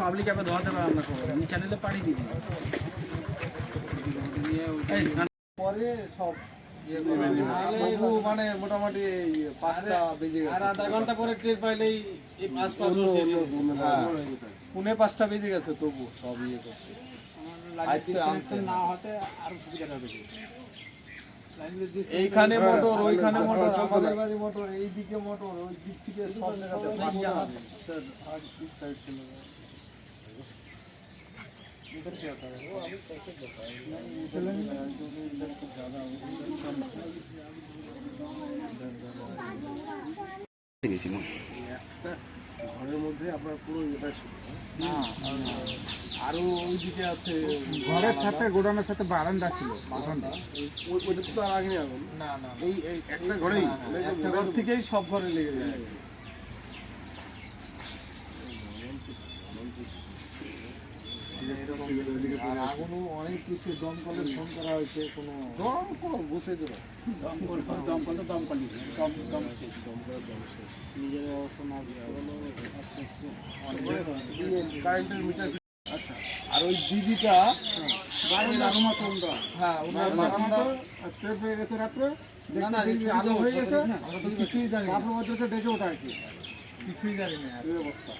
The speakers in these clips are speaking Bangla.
পাবলিক অ্যাপে ধরাতে পারে আমরা খবর। আমি চ্যানেলে দিই পরে সব ইয়ে মানে মোটামুটি পাঁচটা বেজে গেছে। আর আধা ঘণ্টা পরে টের পাইলেই হ্যাঁ। পুনে পাঁচটা বেজে গেছে তবু সব ইয়ে করতে। না হতে আরও সুবিধা হবে এইখানে মোটর ওইখানে মোটর আমাদের বাড়ি মোটর এইদিকে মোটর ওই দিক থেকে সব জায়গাতে পাঁচটা ঘরের মধ্যে আপনার পুরো এটা ছিল। আরও ওইদিকে আছে ঘরের সাথে গোডাউনের সাথে বারান্দা ছিল বারান্দা। ওই- ওইটা তো আর আগে আগুন? না না এই এই একটা ঘরেই? একটা ঘর থেকেই সব ঘরে লেগে যায়। আগুনও অনেক কিছু দমকলে ফোন করা হয়েছে কোনো কোনো দেবে দমকল দমকল তো দম দম নিজের অবস্থা না কারেন্টের মিটার আর ওই দিদিটা হ্যাঁ ওনার হয়ে গেছে রাত্রে আলো হয়ে গেছে। কিছুই জানি ডেকে ওঠা আর কি। কিছুই জানি না অবস্থা।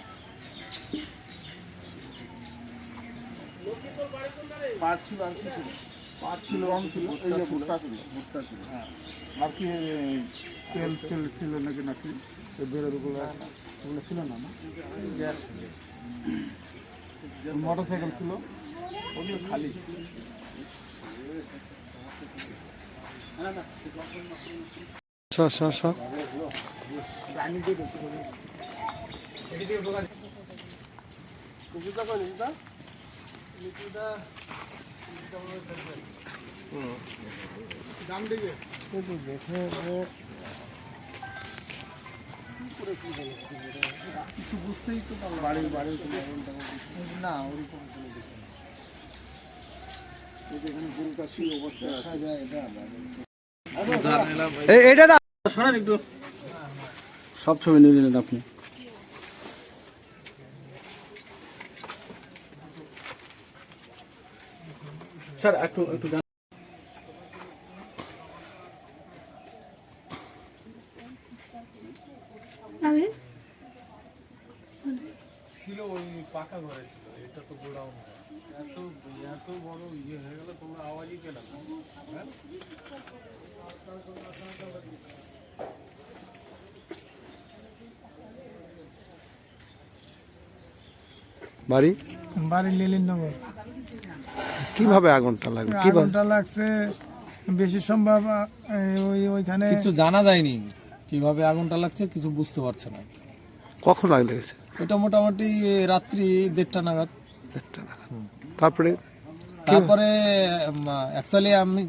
আর কি ছিল পাট রং ছিল এই যে ভুট্টা ছিল। ভুট্টা ছিল হ্যাঁ। আর কি তেল তেল ছিল নাকি নাকি? বেরোরগুলো ওগুলো ছিল না না? গ্যাস মোটর সাইকেল ছিল। ওগুলো খালি। সর সর সর কুকুরটা কই কিছু বুঝতেই তো পারলাম। বাড়ির বাড়ির না ওরকম কোনো কিছু না। এটা দা শোনেন একটু। সব ছবি নিয়ে নিলেন আপনি। স্যার একটু একটু ছিল ওই পাকা ঘরে ছিল এটা তো গোডাউন এত এত বড় ইয়ে হয়ে গেল তোমরা আওয়াজই পেলাম হ্যাঁ? বাড়ি? বাড়ি লীলিনগর। কীভাবে আগুনটা লাগল? আগুনটা লাগছে বেশি সম্ভব ওই ওইখানে কিছু জানা যায়নি। কীভাবে আগুনটা লাগছে কিছু বুঝতে পারছে না। কখন আগ লেগেছে? এটা মোটামুটি রাত্রি দেড়টা নাগাদ। দেড়টা নাগাদ। তারপরে তারপরে অ্যাকচুয়ালি আমি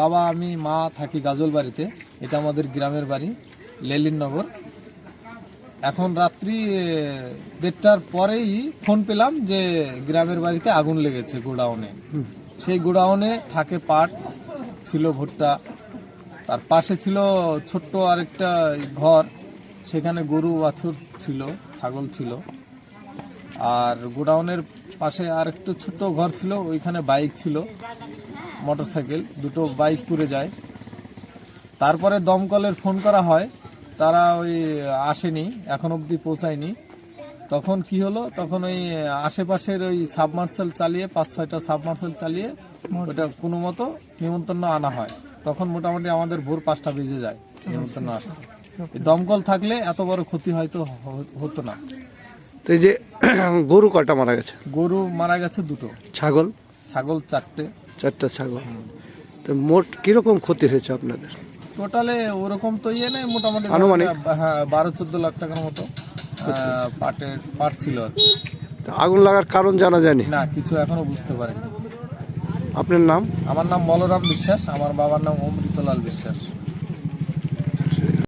বাবা আমি মা থাকি গাজল বাড়িতে এটা আমাদের গ্রামের বাড়ি লেলিননগর এখন রাত্রি দেড়টার পরেই ফোন পেলাম যে গ্রামের বাড়িতে আগুন লেগেছে গোডাউনে। সেই গোডাউনে থাকে পাট ছিল ভুট্টা। তার পাশে ছিল ছোট্ট আরেকটা ঘর। সেখানে গরু বাছুর ছিল ছাগল ছিল। আর গোডাউনের পাশে আর একটু ছোট্ট ঘর ছিল ওইখানে বাইক ছিল মোটরসাইকেল দুটো বাইক পুড়ে যায়। তারপরে দমকলের ফোন করা হয় তারা ওই আসেনি এখন অবধি পৌঁছায়নি। তখন কি হলো? তখন ওই আশেপাশের ওই সাবমার্সেল চালিয়ে পাঁচ ছয়টা সাবমার্সেল চালিয়ে ওটা কোনো মতো নিমন্ত্রণ আনা হয়। তখন মোটামুটি আমাদের ভোর পাঁচটা বেজে যায় নিমন্ত্রণ আসতে। দমকল থাকলে এত বড় ক্ষতি হয়তো হতো না। তো এই যে গরু কটা মারা গেছে? গরু মারা গেছে দুটো। ছাগল? ছাগল চারটে। চারটা ছাগল। তো মোট কীরকম ক্ষতি হয়েছে আপনাদের? টোটালে ওরকম তো ইয়ে নেই মোটামুটি আনুমানিক? হ্যাঁ বারো চোদ্দ লাখ টাকার মতো পাটের পাট ছিল আর কি। তো আগুন লাগার কারণ জানা যায়নি? না কিছু এখনও বুঝতে পারিনি। আপনার নাম? আমার নাম বলরাম বিশ্বাস আমার বাবার নাম অমৃতলাল বিশ্বাস।